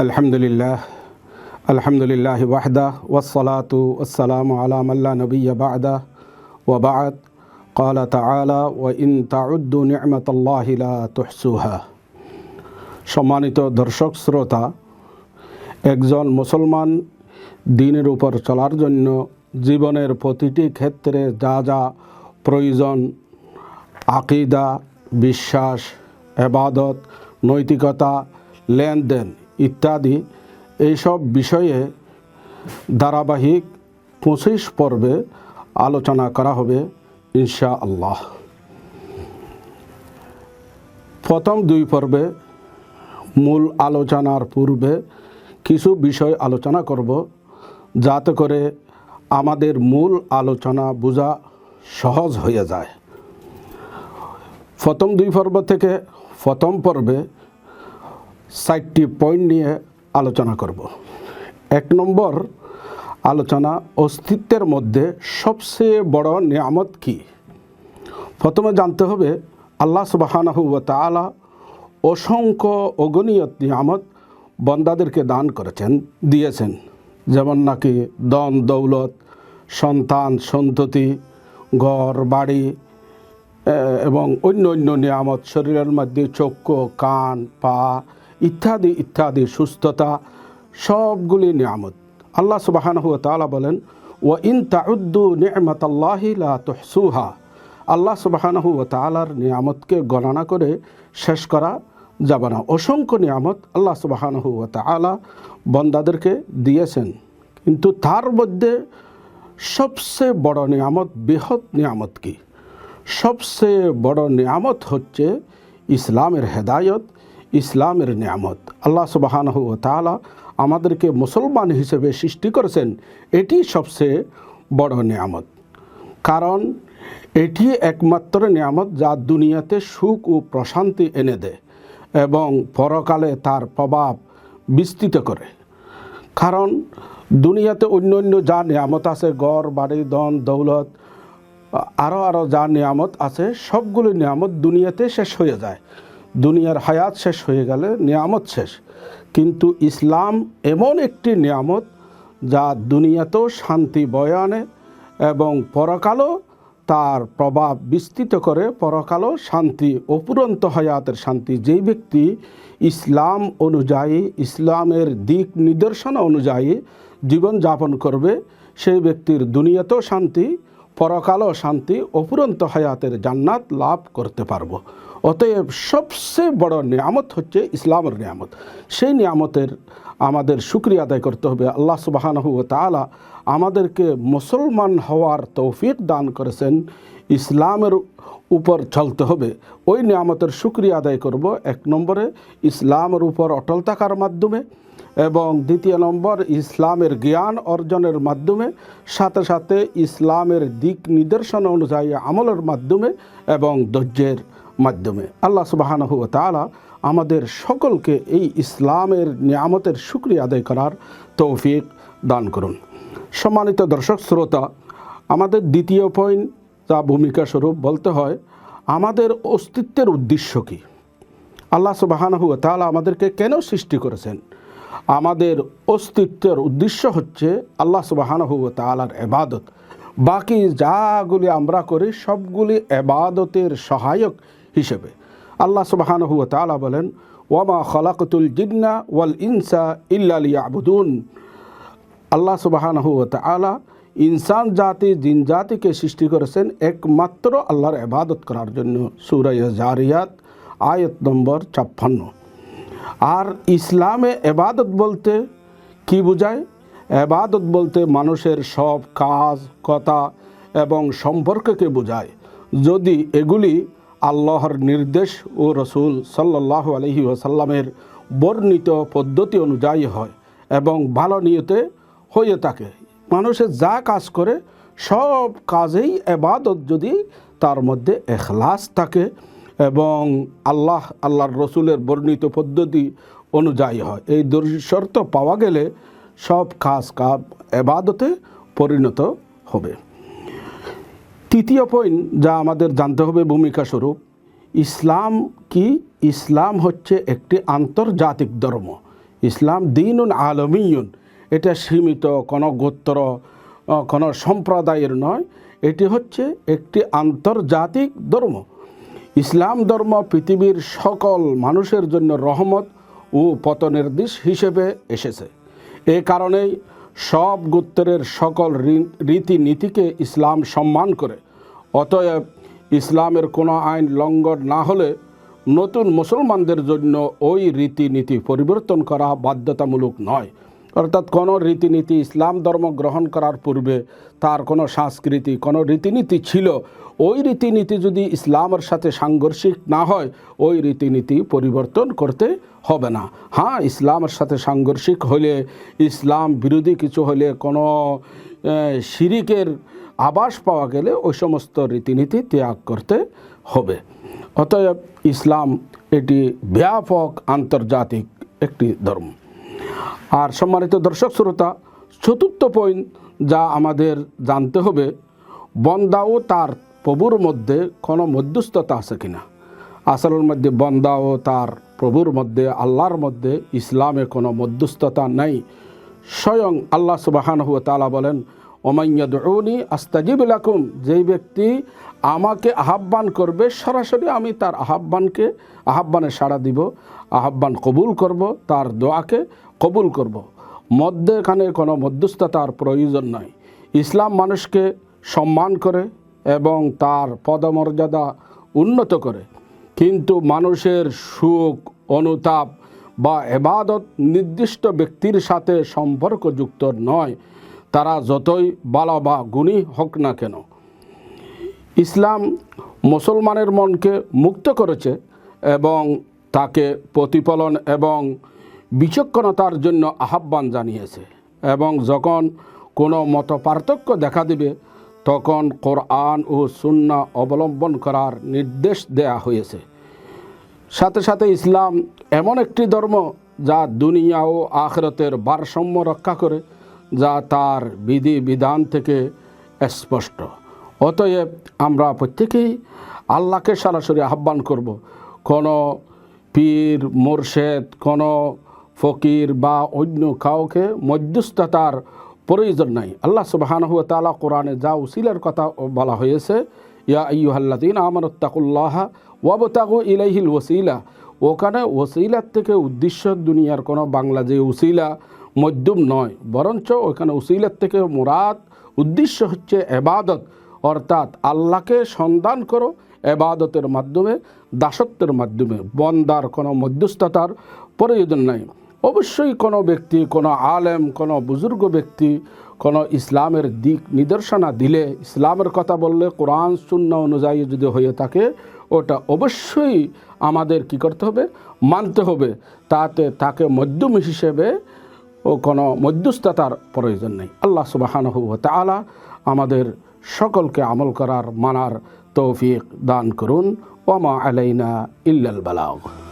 الحمد لله الحمد لله وحده والصلاة والسلام على من لا نبي بعده وبعد قال تعالى وإن تعدوا نعمة الله لا تحصوها সম্মানিত দর্শক শ্রোতা একজন মুসলমান দিনের উপর চলার জন্য জীবনের প্রতিটি ক্ষেত্রে যা যা প্রয়োজন আকিদা বিশ্বাস এবাদত নৈতিকতা লেনদেন ইত্যাদি, এইসব বিষয়ে ধারাবাহিক পঁচিশ পর্বে আলোচনা করা হবে ইনশা আল্লাহ প্রথম দুই পর্বে মূল আলোচনার পূর্বে কিছু বিষয় আলোচনা করব, যাতে করে আমাদের মূল আলোচনা বোঝা সহজ হয়ে যায়। প্রথম দুই পর্ব থেকে প্রথম পর্বে চারটি পয়েন্ট নিয়ে আলোচনা করব। এক নম্বর, আলোচনা অস্তিত্বের মধ্যে সবচেয়ে বড় নিয়ামত কি? প্রথমে জানতে হবে, আল্লাহ সুবাহানাহু তালা অসংখ্য অগণীয় নিয়ামত বন্দাদেরকে দান করেছেন, দিয়েছেন। যেমন নাকি দন দৌলত, সন্তান, সন্ততি, ঘর, বাড়ি এবং অন্য অন্য নিয়ামত, শরীরের মধ্যে চক্ষু, কান, পা ইত্যাদি ইত্যাদি, সুস্থতা, সবগুলি নিয়ামত। আল্লাহ সুবাহানহু তালা বলেন ও ইন তাউদ্দু নিয়ামত আল্লাহিলা তহসুহা। আল্লাহ সুবাহানহু তালার নিয়ামতকে গণনা করে শেষ করা যাবে না। অসংখ্য নিয়ামত আল্লাহ সুবাহানহু তালা বন্দাদেরকে দিয়েছেন। কিন্তু তার মধ্যে সবচেয়ে বড় নিয়ামত, বৃহৎ নিয়ামত কি? সবচেয়ে বড় নিয়ামত হচ্ছে ইসলামের হেদায়ত ইসলামের নিয়ামত। আল্লাহ সুবাহানহ তালা আমাদেরকে মুসলমান হিসেবে সৃষ্টি করেছেন, এটি সবচেয়ে বড় নিয়ামত। কারণ এটি একমাত্র নিয়ামত যা দুনিয়াতে সুখ ও প্রশান্তি এনে দেয় এবং পরকালে তার প্রভাব বিস্তৃত করে। কারণ দুনিয়াতে অন্য অন্য যা নিয়ামত আছে গড় বাড়ি দন দৌলত আরও আরও যা নিয়ামত আছে, সবগুলো নিয়ামত দুনিয়াতে শেষ হয়ে যায়। দুনিয়ার হায়াত শেষ হয়ে গেলে নিয়ামত শেষ। কিন্তু ইসলাম এমন একটি নিয়ামত যা দুনিয়াতেও শান্তি বয়ে আনে এবং পরকালও তার প্রভাব বিস্তৃত করে। পরকালও শান্তি অপুরন্ত হায়াতের শান্তি। যেই ব্যক্তি ইসলাম অনুযায়ী, ইসলামের দিক নিদর্শনা অনুযায়ী জীবন জীবনযাপন করবে, সেই ব্যক্তির দুনিয়াতেও শান্তি পরকালও শান্তি অপুরন্ত হায়াতের জান্নাত লাভ করতে পারব। অতএব সবচেয়ে বড় নিয়ামত হচ্ছে ইসলামের নিয়ামত। সেই নিয়ামতের আমাদের সুক্রিয়া আদায় করতে হবে। আল্লাহ সুবাহানহু তালা আমাদেরকে মুসলমান হওয়ার তৌফিক দান করেছেন। ইসলামের উপর চলতে হবে। ওই নিয়ামতের সুক্রিয়া আদায় করব এক নম্বরে ইসলামের উপর অটল থাকার মাধ্যমে। এবং দ্বিতীয় নম্বর, ইসলামের জ্ঞান অর্জনের মাধ্যমে, সাথে সাথে ইসলামের দিক নির্দেশন অনুযায়ী আমলের মাধ্যমে এবং ধৈর্যের মাধ্যমে। আল্লাহ সুবাহানহু তালা আমাদের সকলকে এই ইসলামের নিয়ামতের সুক্রিয়া আদায় করার তৌফিক দান করুন। সম্মানিত দর্শক, শ্রোতা, আমাদের দ্বিতীয় পয়েন্ট যা ভূমিকা স্বরূপ বলতে হয়, আমাদের অস্তিত্বের উদ্দেশ্য কী? আল্লাহ সুবাহানহু তালা আমাদেরকে কেন সৃষ্টি করেছেন? আমাদের অস্তিত্বের উদ্দেশ্য হচ্ছে আল্লাহ সুবাহানহু তালার এবাদত বাকি যাগুলি আমরা করি সবগুলি এবাদতের সহায়ক হিসেবে। আল্লাহ সুবাহানহু তালা বলেন, ওয়ামা খলাকতুল জিন্না ওয়াল ইনসা ইল্লালি আবুদুন আল্লাহ সুবাহানহু তালা ইনসান, জাতি, জিন জাতিকে সৃষ্টি করেছেন একমাত্র আল্লাহর এবাদত করার জন্য। সুরাই জারিয়াত, আয়ত নম্বর ছাপ্পান্ন। আর ইসলামে এবাদত বলতে কি বোঝায়? এবাদত বলতে মানুষের সব কাজ, কথা এবং সম্পর্ককে বোঝায়। যদি এগুলি আল্লাহর নির্দেশ ও রসুল সাল্লাহ আলহি ওসাল্লামের বর্ণিত পদ্ধতি অনুযায়ী হয় এবং ভালো নিয়তে হয়ে থাকে। মানুষের যা কাজ করে, সব কাজেই এবাদত যদি তার মধ্যে এখলাস থাকে এবং আল্লাহ, আল্লাহর রসুলের বর্ণিত পদ্ধতি অনুযায়ী হয়। এই শর্ত পাওয়া গেলে সব কাজ কাপ এবাদতে পরিণত হবে। তৃতীয় পয়েন্ট যা আমাদের জানতে হবে ভূমিকা স্বরূপ, ইসলাম কি? ইসলাম হচ্ছে একটি আন্তর্জাতিক ধর্ম। ইসলাম দিনুন আলমিয়ুন। এটা সীমিত, কোনো গোত্র, কোনো সম্প্রদায়ের নয়। এটি হচ্ছে একটি আন্তর্জাতিক ধর্ম। ইসলাম ধর্ম পৃথিবীর সকল মানুষের জন্য রহমত ও পতনের দিশ হিসেবে এসেছে। এ কারণেই সব গোত্রের সকল রীতিনীতিকে ইসলাম সম্মান করে। অতএব ইসলামের কোনো আইন লঙ্ঘন না হলে নতুন মুসলমানদের জন্য ওই রীতিনীতি পরিবর্তন করা বাধ্যতামূলক নয়। অর্থাৎ কোনো রীতিনীতি ইসলাম ধর্ম গ্রহণ করার পূর্বে তার কোনো সংস্কৃতি কোনো রীতিনীতি ছিল। ওই রীতিনীতি যদি ইসলামের সাথে সাংঘর্ষিক না হয়, ওই রীতিনীতি পরিবর্তন করতে হবে না। হ্যাঁ ইসলামের সাথে সাংঘর্ষিক হলে, ইসলাম বিরোধী কিছু হলে, কোনো শিরিকের আবাস পাওয়া গেলে ওই সমস্ত রীতিনীতি ত্যাগ করতে হবে। অতএব ইসলাম এটি ব্যাপক আন্তর্জাতিক একটি ধর্ম। আর সম্মানিত দর্শক শ্রোতা, চতুর্থ পয়েন্ট যা আমাদের জানতে হবে, বন্দা ও তার প্রভুর মধ্যে কোনো মধ্যস্থতা আছে কিনা? আসলের মধ্যে বন্দা ও তার প্রভুর মধ্যে, আল্লাহর মধ্যে ইসলামে কোনো মধ্যস্থতা নেই। স্বয়ং আল্লাহ সুবাহান হুয়া তালা বলেন ওমাইয়াদি আস্তাজিব লাকুম যেই ব্যক্তি আমাকে আহ্বান করবে, সরাসরি আমি তার আহ্বানকে আহ্বানে সাড়া দিব, আহ্বান কবুল করব, তার দোয়াকে কবুল করব। মধ্যেখানে কোনো মধ্যস্থতার প্রয়োজন নয় ইসলাম মানুষকে সম্মান করে এবং তার পদমর্যাদা উন্নত করে। কিন্তু মানুষের সুখ, অনুতাপ বা এবাদত নির্দিষ্ট ব্যক্তির সাথে সম্পর্কযুক্ত নয়। তারা যতই বালা বা গুণী হোক না কেন। ইসলাম মুসলমানের মনকে মুক্ত করেছে এবং তাকে প্রতিফলন এবং বিচক্ষণতার জন্য আহ্বান জানিয়েছে এবং যখন কোনো মত পার্থক্য দেখা দিবে, তখন কোরআন ও সুন্না অবলম্বন করার নির্দেশ দেয়া হয়েছে। সাথে সাথে ইসলাম এমন একটি ধর্ম যা দুনিয়া ও আখরতের ভারসাম্য রক্ষা করে, যা তার বিধি বিধান থেকে স্পষ্ট। অতএব আমরা প্রত্যেকেই আল্লাহকে সরাসরি আহ্বান করব, কোনো পীর, মোরশেদ, কোনো ফকির বা অন্য কাউকে মধ্যস্থতার প্রয়োজন নাই। আল্লাহ সুবাহানহু তালা কোরআনে যা উসিলের কথা বলা হয়েছে, ইয়া আইয়ুহাল্লাদিন আমানুত্তাকুল্লাহ ওয়াবতাগু ইলাইহিল ওসিলা। ওখানে ওসিলার থেকে উদ্দেশ্য দুনিয়ার কোনো বাংলা যে উসিলা মধ্যম নয়, বরঞ্চ ওখানে উসিলার থেকে মুরাদ উদ্দেশ্য হচ্ছে এবাদত। অর্থাৎ আল্লাহকে সন্ধান করো এবাদতের মাধ্যমে, দাসত্বের মাধ্যমে। বন্দার কোনো মধ্যস্থতার প্রয়োজন নাই। অবশ্যই কোনো ব্যক্তি, কোনো আলেম, কোনো বুজুর্গ ব্যক্তি, কোনো ইসলামের দিক নিদর্শনা দিলে ইসলামের কথা বললে, কোরআন শূন্য অনুযায়ী যদি হয়ে থাকে, ওটা অবশ্যই আমাদের কি করতে হবে? মানতে হবে। তাতে তাকে মধ্যম হিসেবে ও কোনো মধ্যস্থতার প্রয়োজন নেই। আল্লাহ সুবাহানহু তালা আমাদের সকলকে আমল করার, মানার তৌফিক দান করুন। ওমা আলাইনা ইল্লাল বালাগ।